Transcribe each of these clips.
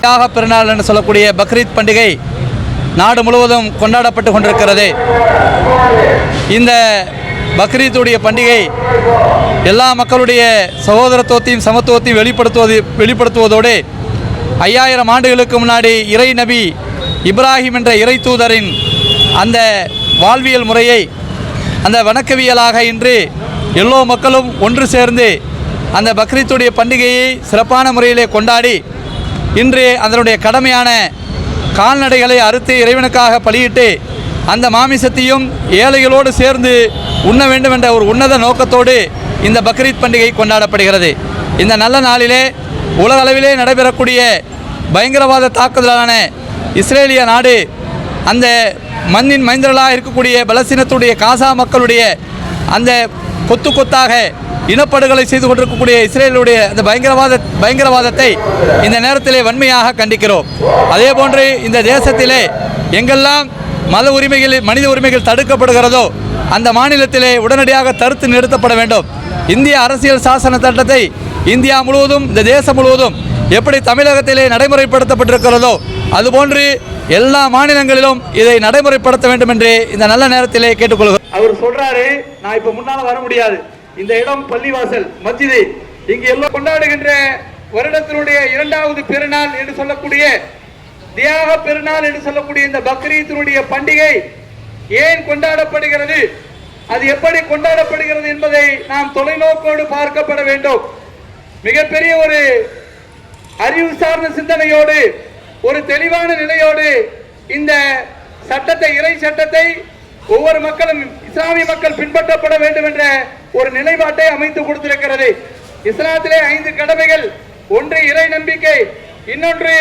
தியாக பெருநாள் என்று சொல்லக்கூடிய பக்ரீத் பண்டிகை நாடு முழுவதும் கொண்டாடப்பட்டு கொண்டிருக்கிறது. இந்த பக்ரீத்துடைய பண்டிகை எல்லா மக்களுடைய சகோதரத்துவத்தையும் சமத்துவத்தையும் வெளிப்படுத்துவது வெளிப்படுத்துவதோடு ஐயாயிரம் ஆண்டுகளுக்கு முன்னாடி இறை நபி இப்ராஹிம் என்ற இறை தூதரின் அந்த வாழ்வியல் முறையை அந்த வணக்கவியலாக இன்று எல்லோ மக்களும் ஒன்று சேர்ந்து அந்த பக்ரீத்துடைய பண்டிகையை சிறப்பான முறையிலே கொண்டாடி இன்று அதனுடைய கடமையான கால்நடைகளை அறுத்து இறைவனுக்காக பலியிட்டு அந்த மாமிசத்தையும் ஏழைகளோடு சேர்ந்து உண்ண வேண்டும் என்ற ஒரு உன்னத நோக்கத்தோடு இந்த பக்ரீத் பண்டிகை கொண்டாடப்படுகிறது. இந்த நல்ல நாளிலே உலக அளவிலே நடைபெறக்கூடிய பயங்கரவாத தாக்குதலான இஸ்ரேலிய நாடு அந்த மண்ணின் மைந்தர்களாக இருக்கக்கூடிய பலஸ்தீனத்துடைய காசா மக்களுடைய அந்த கொத்து கொத்தாக இனப்படுகொலை செய்து கொண்டிருக்கக்கூடிய இஸ்ரேலுடைய அந்த பயங்கரவாத பயங்கரவாதத்தை இந்த நேரத்திலே வன்மையாக கண்டிக்கிறோம். அதே போன்று இந்த தேசத்திலே எங்கெல்லாம் மத உரிமைகள் மனித உரிமைகள் தடுக்கப்படுகிறதோ அந்த மாநிலத்திலே உடனடியாக தடுத்து நிறுத்தப்பட வேண்டும். இந்திய அரசியல் சாசன சட்டத்தை இந்தியா முழுவதும் இந்த தேசம் முழுவதும் எப்படி தமிழகத்திலே நடைமுறைப்படுத்தப்பட்டிருக்கிறதோ அதுபோன்று எல்லா மாநிலங்களிலும் இதை நடைமுறைப்படுத்த வேண்டும் என்று இந்த நல்ல நேரத்திலே கேட்டுக்கொள்கிறோம். அவர் சொல்றாரு நான் இப்ப முன்னால வர முடியாது. இந்த இடம் பள்ளிவாசல் மத்தியது இங்கு எல்லாம் கொண்டாடுகின்ற வருடத்தினுடைய இரண்டாவது பெருநாள் என்று சொல்லக்கூடிய தியாக பெருநாள் என்று சொல்லக்கூடிய இந்த பக்ரீத்தினுடைய பண்டிகை ஏன் கொண்டாடப்படுகிறது? அது எப்படி கொண்டாடப்படுகிறது என்பதை நாம் தொலைநோக்கோடு பார்க்கப்பட வேண்டும். மிகப்பெரிய ஒரு அறிவு சார்ந்த சிந்தனையோடு ஒரு தெளிவான நிலையோடு இந்த சட்டத்தை இறை சட்டத்தை ஒவ்வொரு மக்களும் இஸ்லாமிய மக்கள் பின்பற்றப்பட வேண்டும் என்ற ஒரு நிலைப்பாட்டை அமைத்து கொடுத்திருக்கிறது. இஸ்லாத்திலே ஐந்து கடமைகள். ஒன்று இறை நம்பிக்கை இன்னொன்று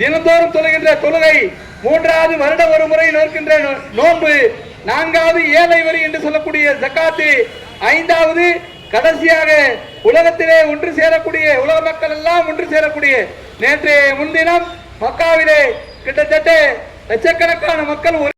தினந்தோறும் தொழுகின்ற தொழுகை மூன்றாவது வருட ஒரு முறை நோக்கின்ற நோன்பு நான்காவது ஏழை வரி என்று சொல்லக்கூடிய ஜக்காத்து ஐந்தாவது கடைசியாக உலகத்திலே ஒன்று சேரக்கூடிய உலக மக்கள் எல்லாம் ஒன்று சேரக்கூடிய. நேற்று முன்தினம் மக்காவிலே கிட்டத்தட்ட லட்சக்கணக்கான மக்கள் ஒரு